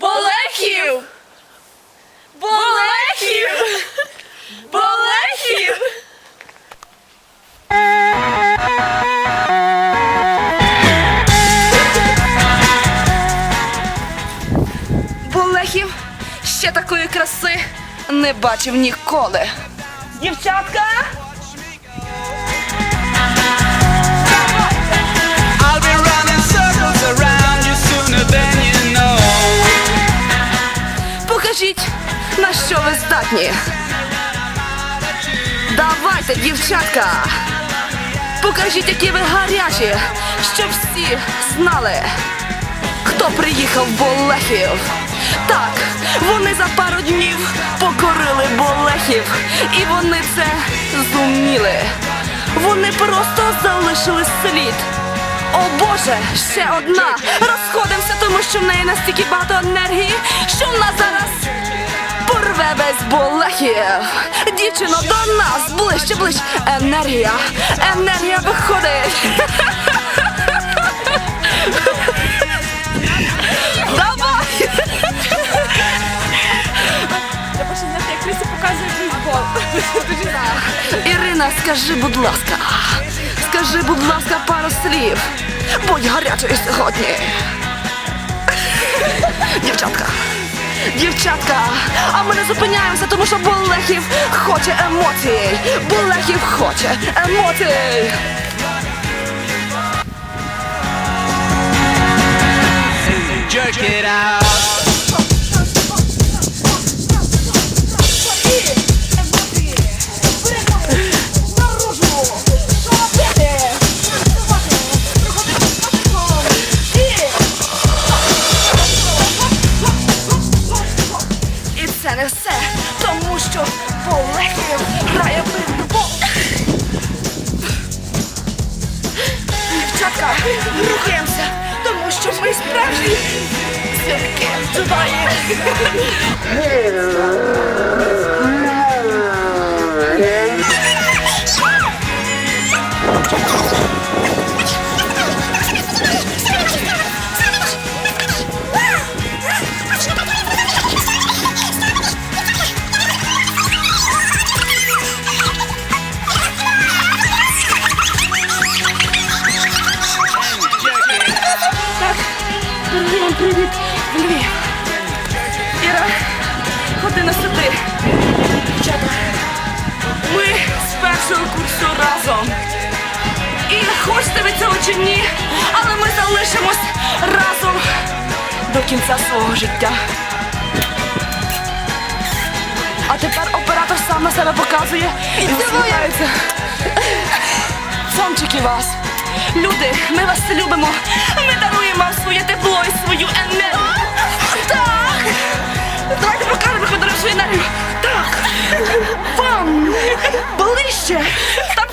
Болехів! Болехів! Болехів! Болехів ще такої краси не бачив ніколи. Дівчатка! Покажіть, на що ви здатні. Давайте, дівчатка. Покажіть, які ви гарячі, щоб всі знали, хто приїхав Болехів. Так, вони за пару днів покорили Болехів, і вони це зуміли. Вони просто залишили слід. О Боже, ще одна. Розходимося, тому що в неї настільки багато енергії, що вона зараз порве весь болехів. Дівчино, до нас ближче, ближче. Енергія, енергія виходить. Давай! Я більше знати, як Крисі показує бейсбол. Ірина, скажи, будь ласка, будь ласка, пару слів. Будь гарячою сьогодні. Дівчатка. Дівчатка, а ми не зупиняємося, тому що Болехів хоче емоцій. Болехів хоче емоцій. Jerk it out. Це не все, тому що Болехів грає в бейсбол. Дівчатка, рухаємося, тому що ми справжні зірки Дунаї. Привіт, привіт, Львів. Іра, ходи на сюди. Дівчата, ми з першого курсу разом. І хочете ви цього чи ні, але ми залишимось разом до кінця свого життя. А тепер оператор сам на себе показує і усміхається. Сончики вас. Люди, ми вас любимо. Ми даруємо вам своє тепло і свою енергію. Так. Давайте покажемо, як енергію. Так. Вам. Ближче. Там